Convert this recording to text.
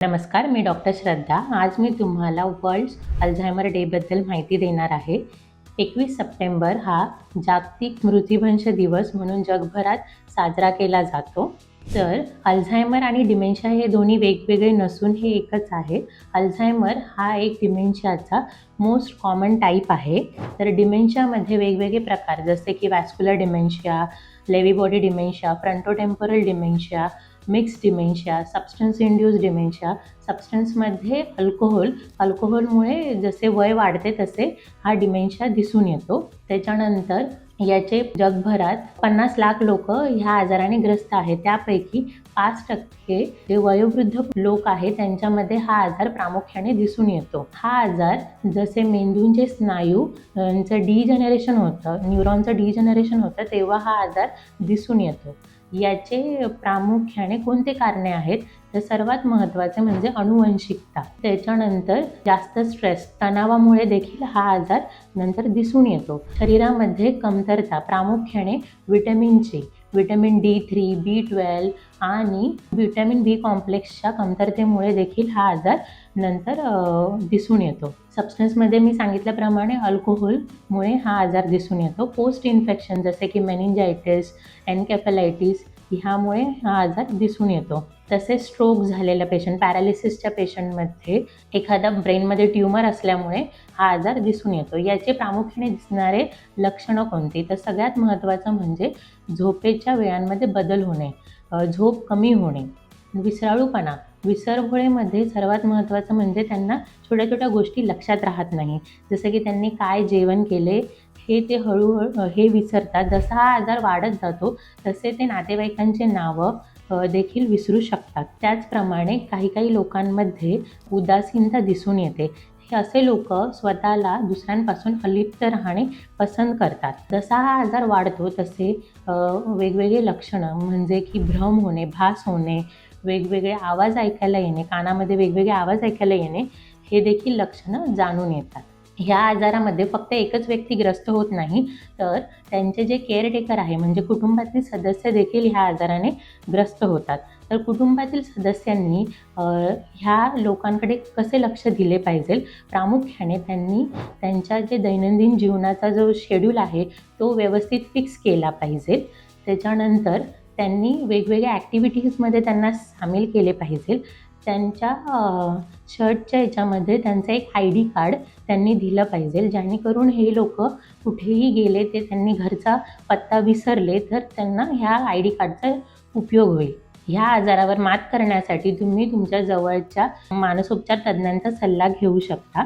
नमस्कार मी डॉक्टर श्रद्धा. आज मी तुम्हाला वर्ल्ड अल्झायमर डेबद्दल माहिती देणार आहे. एकवीस सप्टेंबर हा जागतिक मृत्यूभंश दिवस म्हणून जगभरात साजरा केला जातो. तर अल्झायमर आणि डिमेन्शिया हे दोन्ही वेगवेगळे नसून हे एकच आहे. अल्झायमर हा एक डिमेन्शियाचा मोस्ट कॉमन टाईप आहे. तर डिमेन्शियामध्ये वेगवेगळे प्रकार जसे की vascular dementia Lewy body dementia frontotemporal dementia mix dementia substance induce dementia सबस्टन्समध्ये alcohol अल्कोहोलमुळे जसे वय वाढते तसे हा डिमेन्शिया दिसून येतो. त्याच्यानंतर याचे जगभरात पन्नास लाख लोक ह्या आजाराने ग्रस्त आहेत. त्यापैकी पाच टक्के जे वयोवृद्ध लोक आहेत त्यांच्यामध्ये हा आजार प्रामुख्याने दिसून येतो. हा आजार जसे मेंदूंचे स्नायू यांचं डिजनरेशन होतं न्यूरॉनचं डिजनरेशन होतं तेव्हा हा आजार दिसून येतो. याचे प्रामुख्याने कोणते कारणे आहेत? तर सर्वात महत्त्वाचे म्हणजे अनुवंशिकता त्याच्यानंतर जास्त स्ट्रेस तणावामुळे देखील हा आजार नंतर दिसून येतो. शरीरामध्ये कमतरता प्रामुख्याने विटॅमिनची vitamin D three B twelve आणि व्हिटॅमिन बी कॉम्प्लेक्सच्या कमतरतेमुळे देखील हा आजार नंतर दिसून येतो. सबस्टन्समध्ये मी सांगितल्याप्रमाणे अल्कोहोलमुळे हा आजार दिसून येतो. पोस्ट इन्फेक्शन जसे की मेनिंजायटिस एनकेफलायटिस ह्यामुळे हा आजार दिसून येतो. तसेच स्ट्रोक झालेल्या पेशंट पॅरालिसिसच्या पेशंटमध्ये एखादा ब्रेनमध्ये ट्यूमर असल्यामुळे हा आजार दिसून येतो. याचे प्रामुख्याने दिसणारे लक्षणं कोणती? तर सगळ्यात महत्त्वाचं म्हणजे झोपेच्या वेळांमध्ये बदल होणे झोप कमी होणे विसराळूपणा. विसरभोळेमध्ये सर्वात महत्त्वाचं म्हणजे त्यांना छोट्या छोट्या गोष्टी लक्षात राहत नाही. जसं की त्यांनी काय जेवण केले हे ते हळूहळू हे विसरतात. जसा हा आजार वाढत जातो तसे ते नातेवाईकांचे नावं देखील विसरू शकतात. त्याचप्रमाणे काही काही लोकांमध्ये उदासीनता दिसून येते. हे असे लोक स्वतःला दुसऱ्यांपासून अलिप्त राहणे पसंत करतात. जसा हा आजार वाढतो तसे वेगवेगळे लक्षणं म्हणजे की भ्रम होणे भास होणे वेगवेगळे आवाज ऐकायला येणे कानामध्ये वेगवेगळे आवाज ऐकायला येणे हे देखील लक्षणं जाणून येतात. ह्या आजारामध्ये फक्त एकच व्यक्ती ग्रस्त होत नाही तर त्यांचे जे केअरटेकर आहे म्हणजे कुटुंबातील सदस्य देखील ह्या आजाराने ग्रस्त होतात. तर कुटुंबातील सदस्यांनी ह्या लोकांकडे कसे लक्ष दिले पाहिजे? प्रामुख्याने त्यांनी त्यांच्या जे दैनंदिन जीवनाचा जो शेड्यूल आहे तो व्यवस्थित फिक्स केला पाहिजे. त्याच्यानंतर त्यांनी वेगवेगळ्या ॲक्टिव्हिटीजमध्ये त्यांना सामील केले पाहिजे. त्यांच्या शर्टच्या याच्यामध्ये त्यांचं एक आय डी कार्ड त्यांनी दिलं पाहिजे. जेणेकरून हे लोक कुठेही गेले ते त्यांनी घरचा पत्ता विसरले तर त्यांना ह्या आय डी कार्डचा उपयोग होईल. ह्या आजारावर मात करण्यासाठी तुम्ही तुमच्या जवळच्या मानसोपचार तज्ज्ञांचा सल्ला घेऊ शकता.